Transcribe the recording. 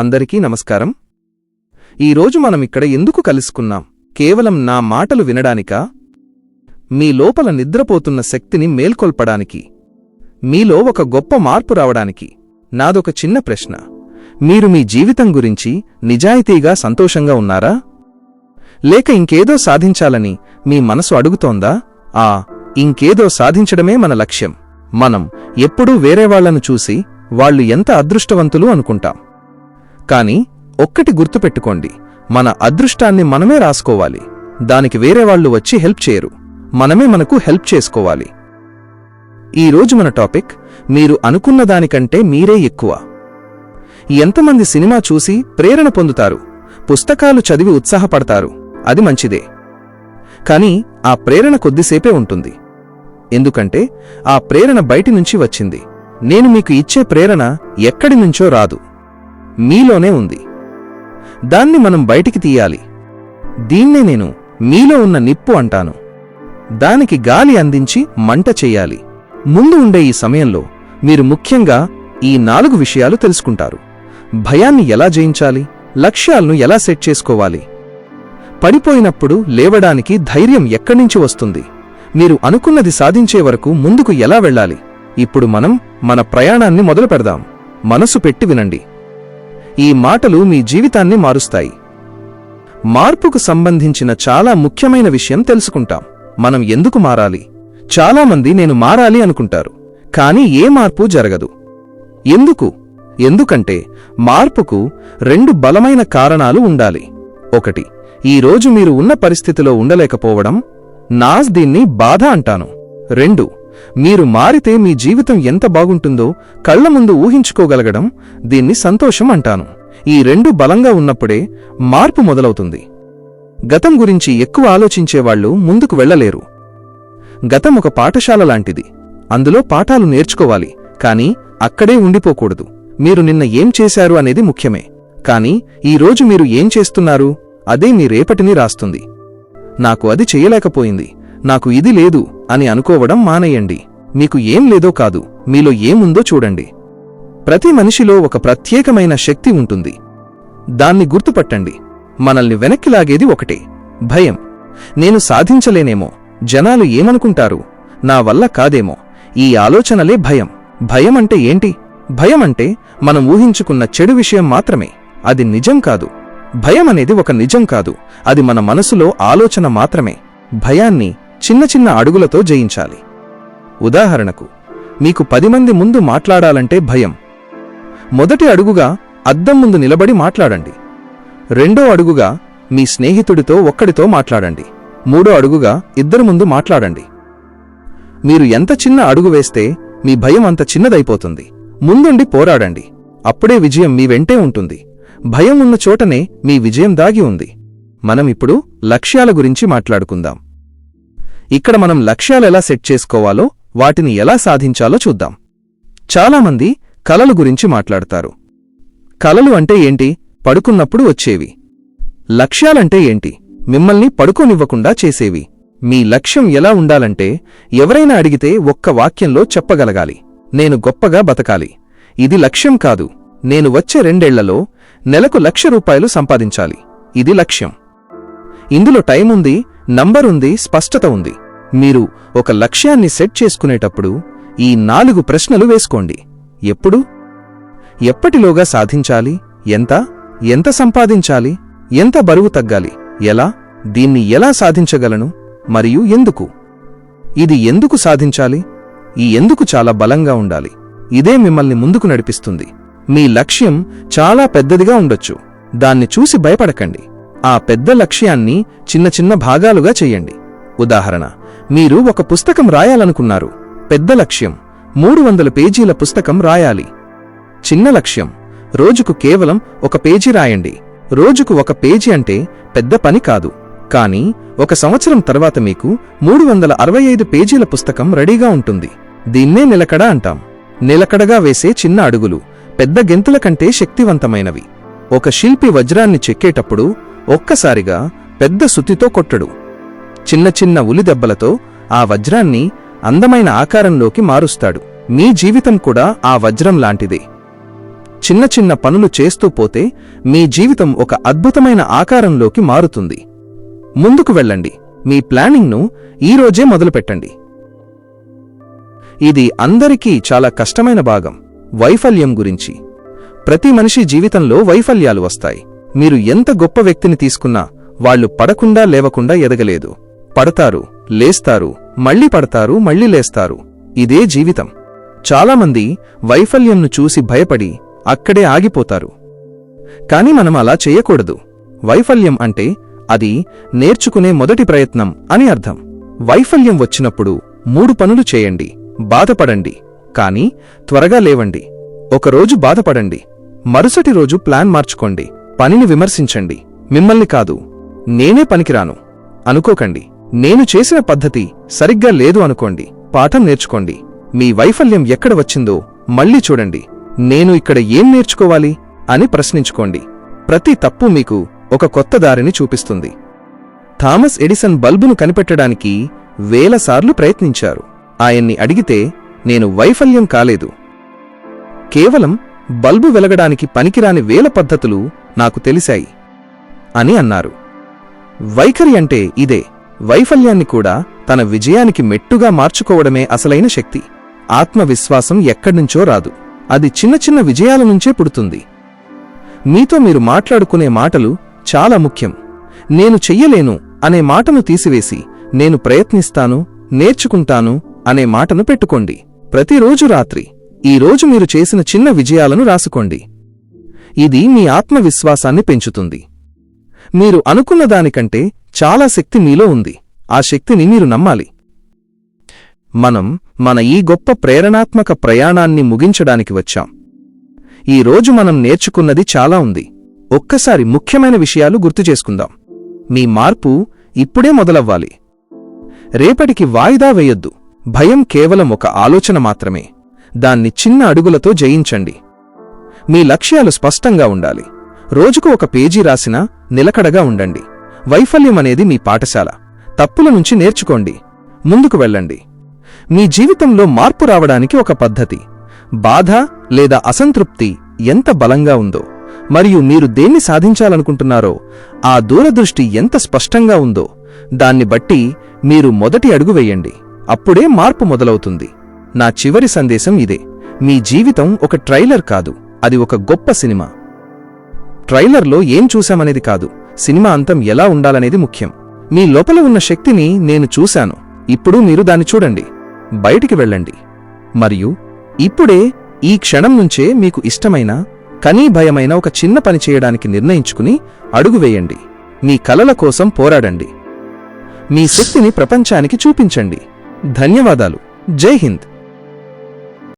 అందరికీ నమస్కారం. ఈరోజు మనం ఇక్కడ ఎందుకు కలుసుకున్నాం? కేవలం నా మాటలు వినడానికా? మీ లోపల నిద్రపోతున్న శక్తిని మేల్కొల్పడానికి. మీలో ఒక గొప్ప మార్పు రావడానికి. నాదొక చిన్న ప్రశ్న. మీరు మీ జీవితం గురించి నిజాయితీగా సంతోషంగా ఉన్నారా? లేక ఇంకేదో సాధించాలని మీ మనసు అడుగుతోందా? ఆ ఇంకేదో సాధించడమే మన లక్ష్యం. మనం ఎప్పుడూ వేరేవాళ్ళను చూసి వాళ్ళు ఎంత అదృష్టవంతులు అనుకుంటాం. కానీ ఒక్కటి గుర్తుపెట్టుకోండి మన అదృష్టాన్ని మనమే రాసుకోవాలి. దానికి వేరేవాళ్ళు వచ్చి హెల్ప్ చేయరు. మనమే మనకు హెల్ప్ చేసుకోవాలి. ఈరోజు మన టాపిక్ మీరు అనుకున్న దానికంటే మీరే ఎక్కువ. ఎంతమంది సినిమా చూసి ప్రేరణ పొందుతారు పుస్తకాలు చదివి ఉత్సాహపడతారు అది మంచిదే. కాని ఆ ప్రేరణ కొద్దిసేపే ఉంటుంది. ఎందుకంటే ఆ ప్రేరణ బయటి నుంచి వచ్చింది. నేను మీకు ఇచ్చే ప్రేరణ ఎక్కడి నుంచో రాదు. మీలోనే ఉంది. దాన్ని మనం బయటికి తీయాలి. దీన్నే నేను మీలో ఉన్న నిప్పు అంటాను. దానికి గాలి అందించి మంట చేయాలి. ముందు ఉండే ఈ సమయంలో మీరు ముఖ్యంగా ఈ నాలుగు విషయాలు తెలుసుకుంటారు. భయాన్ని ఎలా జయించాలి? లక్ష్యాలను ఎలా సెట్ చేసుకోవాలి? పడిపోయినప్పుడు లేవడానికి ధైర్యం ఎక్కడినుంచి వస్తుంది? మీరు అనుకున్నది సాధించే వరకు ముందుకు ఎలా వెళ్ళాలి? ఇప్పుడు మనం మన ప్రయాణాన్ని మొదలు పెడదాం మనసు పెట్టి వినండి. ఈ మాటలు మీ జీవితాన్ని మారుస్తాయి. మార్పుకు సంబంధించిన చాలా ముఖ్యమైన విషయం తెలుసుకుంటాం. మనం ఎందుకు మారాలి? చాలామంది నేను మారాలి అనుకుంటారు. కానీ ఏ మార్పు జరగదు. ఎందుకు? ఎందుకంటే మార్పుకు రెండు బలమైన కారణాలు ఉండాలి. ఒకటి ఈరోజు మీరు ఉన్న పరిస్థితిలో ఉండలేకపోవడం. నాజ్ దీన్ని బాధ అంటాను. రెండు మీరు మారితే మీ జీవితం ఎంత బాగుంటుందో కళ్ళ ముందు ఊహించుకోగలగడం దీన్ని సంతోషం అంటాను. ఈ రెండు బలంగా ఉన్నప్పుడే మార్పు మొదలవుతుంది. గతం గురించి ఎక్కువ ఆలోచించేవాళ్ళు ముందుకు వెళ్ళలేరు. గతం ఒక పాఠశాల లాంటిది. అందులో పాఠాలు నేర్చుకోవాలి కాని అక్కడే ఉండిపోకూడదు. మీరు నిన్న ఏం చేశారు అనేది ముఖ్యమే. కాని ఈరోజు మీరు ఏం చేస్తున్నారు అదే మీ రేపటిని రాస్తుంది. నాకు అది చెయ్యలేకపోయింది నాకు ఇది లేదు అని అనుకోవడం మానేయండి. మీకు ఏం లేదో కాదు మీలో ఏముందో చూడండి. ప్రతి మనిషిలో ఒక ప్రత్యేకమైన శక్తి ఉంటుంది. దాన్ని గుర్తుపట్టండి. మనల్ని వెనక్కి లాగేది ఒకటే భయం. నేను సాధించలేనేమో జనాలు ఏమనుకుంటారు నా వల్ల కాదేమో ఈ ఆలోచనలే భయం. భయం అంటే ఏంటి? భయం అంటే మనం ఊహించుకున్న చెడు విషయం మాత్రమే అది నిజం కాదు. భయం అనేది ఒక నిజం కాదు అది మన మనసులో ఆలోచన మాత్రమే. భయాన్ని చిన్న చిన్న అడుగులతో జయించాలి. ఉదాహరణకు మీకు పది మంది ముందు మాట్లాడాలంటే భయం. మొదటి అడుగుగా అద్దం ముందు నిలబడి మాట్లాడండి. రెండో అడుగుగా మీ స్నేహితుడితో ఒక్కడితో మాట్లాడండి. మూడో అడుగుగా ఇద్దరు ముందు మాట్లాడండి. మీరు ఎంత చిన్న అడుగు వేస్తే మీ భయం అంత చిన్నదైపోతుంది. ముందుండి పోరాడండి. అప్పుడే విజయం మీ వెంటే ఉంటుంది. భయం ఉన్న చోటనే మీ విజయం దాగి ఉంది. మనం ఇప్పుడు లక్ష్యాల గురించి మాట్లాడుకుందాం. ఇక్కడ మనం లక్ష్యాలెలా సెట్ చేసుకోవాలో వాటిని ఎలా సాధించాలో చూద్దాం. చాలామంది కలలు గురించి మాట్లాడతారు. కలలు అంటే ఏంటి? పడుకున్నప్పుడు వచ్చేవి. లక్ష్యాలంటే ఏంటి? మిమ్మల్ని పడుకోనివ్వకుండా చేసేవి. మీ లక్ష్యం ఎలా ఉండాలంటే ఎవరైనా అడిగితే ఒక్క వాక్యంలో చెప్పగలగాలి. నేను గొప్పగా బతకాలి. ఇది లక్ష్యం కాదు. నేను వచ్చే రెండేళ్ళలో నెలకు లక్ష రూపాయలు సంపాదించాలి. ఇది లక్ష్యం. ఇందులో టైం ఉంది నంబర్ ఉంది స్పష్టత ఉంది. మీరు ఒక లక్ష్యాన్ని సెట్ చేసుకునేటప్పుడు ఈ నాలుగు ప్రశ్నలు వేసుకోండి. ఎప్పుడు? ఎప్పటిలోగా సాధించాలి? ఎంత? ఎంత సంపాదించాలి? ఎంత బరువు తగ్గాలి? ఎలా? దీన్ని ఎలా సాధించగలను? మరియు ఎందుకు? ఇది ఎందుకు సాధించాలి? ఈ ఎందుకు చాలా బలంగా ఉండాలి? ఇదే మిమ్మల్ని ముందుకు నడిపిస్తుంది. మీ లక్ష్యం చాలా పెద్దదిగా ఉండొచ్చు. దాన్ని చూసి భయపడకండి. ఆ పెద్ద లక్ష్యాన్ని చిన్న చిన్న భాగాలుగా చెయ్యండి ఉదాహరణ మీరు ఒక పుస్తకం రాయాలనుకున్నారు. పెద్ద లక్ష్యం మూడు వందల పేజీల పుస్తకం రాయాలి. చిన్న లక్ష్యం రోజుకు కేవలం ఒక పేజీ రాయండి. రోజుకు ఒక పేజీ అంటే పెద్ద పని కాదు. కానీ ఒక సంవత్సరం తర్వాత మీకు మూడు వందల అరవై ఐదు పేజీల పుస్తకం రెడీగా ఉంటుంది. దీన్నే నిలకడ అంటాం. నిలకడగా వేసే చిన్న అడుగులు పెద్ద గెంతుల కంటే శక్తివంతమైనవి. ఒక శిల్పి వజ్రాన్ని చెక్కేటప్పుడు ఒక్కసారిగా పెద్ద సుత్తితో కొట్టడు. చిన్న చిన్న ఉలిదెబ్బలతో ఆ వజ్రాన్ని అందమైన ఆకారంలోకి మారుస్తాడు. మీ జీవితం కూడా ఆ వజ్రం లాంటిదే. చిన్న చిన్న పనులు చేస్తూ పోతే మీ జీవితం ఒక అద్భుతమైన ఆకారంలోకి మారుతుంది. ముందుకు వెళ్ళండి. మీ ప్లానింగ్ను ఈరోజే మొదలుపెట్టండి. ఇది అందరికీ చాలా కష్టమైన భాగం వైఫల్యం గురించి. ప్రతి మనిషి జీవితంలో వైఫల్యాలు వస్తాయి. మీరు ఎంత గొప్ప వ్యక్తిని తీసుకున్నా వాళ్ళు పడకుండా లేవకుండా ఎదగలేదు. పడతారు లేస్తారు మళ్ళీ పడతారు మళ్ళీ లేస్తారు. ఇదే జీవితం. చాలామంది వైఫల్యంను చూసి భయపడి అక్కడే ఆగిపోతారు. కాని మనం అలా చేయకూడదు. వైఫల్యం అంటే అది నేర్చుకునే మొదటి ప్రయత్నం అని అర్థం. వైఫల్యం వచ్చినప్పుడు మూడు పనులు చేయండి. బాధపడండి. కాని త్వరగా లేవండి. ఒకరోజు బాధపడండి. మరుసటి రోజు ప్లాన్ మార్చుకోండి. పనిని విమర్శించండి. మిమ్మల్ని కాదు నేనే పనికిరాను. అనుకోకండి. నేను చేసిన పద్ధతి సరిగ్గా లేదు అనుకోండి. పాఠం నేర్చుకోండి. మీ వైఫల్యం ఎక్కడ వచ్చిందో మళ్ళీ చూడండి. నేను ఇక్కడ ఏం నేర్చుకోవాలి అని ప్రశ్నించుకోండి. ప్రతి తప్పు మీకు ఒక కొత్త దారిని చూపిస్తుంది. థామస్ ఎడిసన్ బల్బును కనిపెట్టడానికి వేలసార్లు ప్రయత్నించారు. ఆయన్ని అడిగితే నేను వైఫల్యం కాలేదు. కేవలం బల్బు వెలగడానికి పనికిరాని వేల పద్ధతులు నాకు తెలిశాయి అని అన్నారు. వైఖరి అంటే ఇదే. వైఫల్యాన్ని కూడా తన విజయానికి మెట్టుగా మార్చుకోవడమే అసలైన శక్తి. ఆత్మవిశ్వాసం ఎక్కడ్నుంచో రాదు. అది చిన్న చిన్న విజయాల నుంచే పుడుతుంది. మీతో మీరు మాట్లాడుకునే మాటలు చాలా ముఖ్యం. నేను చెయ్యలేను అనే మాటను తీసివేసి నేను ప్రయత్నిస్తాను నేర్చుకుంటాను అనే మాటను పెట్టుకోండి. ప్రతిరోజు రాత్రి ఈ రోజు మీరు చేసిన చిన్న విజయాలను రాసుకోండి. ఇది మీ ఆత్మవిశ్వాసాన్ని పెంచుతుంది. మీరు అనుకున్న దానికంటే చాలా శక్తి మీలో ఉంది. ఆ శక్తిని మీరు నమ్మాలి. మనం మన ఈ గొప్ప ప్రేరణాత్మక ప్రయాణాన్ని ముగించడానికి వచ్చాం. ఈ రోజు మనం నేర్చుకున్నది చాలా ఉంది. ఒక్కసారి ముఖ్యమైన విషయాలు గుర్తు చేసుకుందాం. మీ మార్పు ఇప్పుడే మొదలవ్వాలి. రేపటికి వాయిదా వేయొద్దు. భయం కేవలం ఒక ఆలోచన మాత్రమే. దాన్ని చిన్న అడుగులతో జయించండి. మీ లక్ష్యాలు స్పష్టంగా ఉండాలి. రోజుకు ఒక పేజీ రాసినా నిలకడగా ఉండండి. వైఫల్యం అనేది మీ పాఠశాల. తప్పుల నుంచి నేర్చుకోండి. ముందుకు వెళ్ళండి. మీ జీవితంలో మార్పు రావడానికి ఒక పద్ధతి. బాధ లేదా అసంతృప్తి ఎంత బలంగా ఉందో మరియు మీరు దేన్ని సాధించాలనుకుంటున్నారో ఆ దూరదృష్టి ఎంత స్పష్టంగా ఉందో దాన్ని బట్టి మీరు మొదటి అడుగు వెయ్యండి అప్పుడే మార్పు మొదలవుతుంది. నా చివరి సందేశం ఇదే. మీ జీవితం ఒక ట్రైలర్ కాదు. అది ఒక గొప్ప సినిమా. ట్రైలర్లో ఏం చూశామనేది కాదు సినిమా అంతం ఎలా ఉండాలనేది ముఖ్యం. మీ లోపల ఉన్న శక్తిని నేను చూశాను ఇప్పుడు మీరు దాన్ని చూడండి బయటికి వెళ్ళండి. మరియు ఇప్పుడే ఈ క్షణం నుంచే మీకు ఇష్టమైన కనీ భయమైన ఒక చిన్న పని చేయడానికి నిర్ణయించుకుని అడుగు వేయండి మీ కలల కోసం పోరాడండి. మీ శక్తిని ప్రపంచానికి చూపించండి. ధన్యవాదాలు. జై హింద్.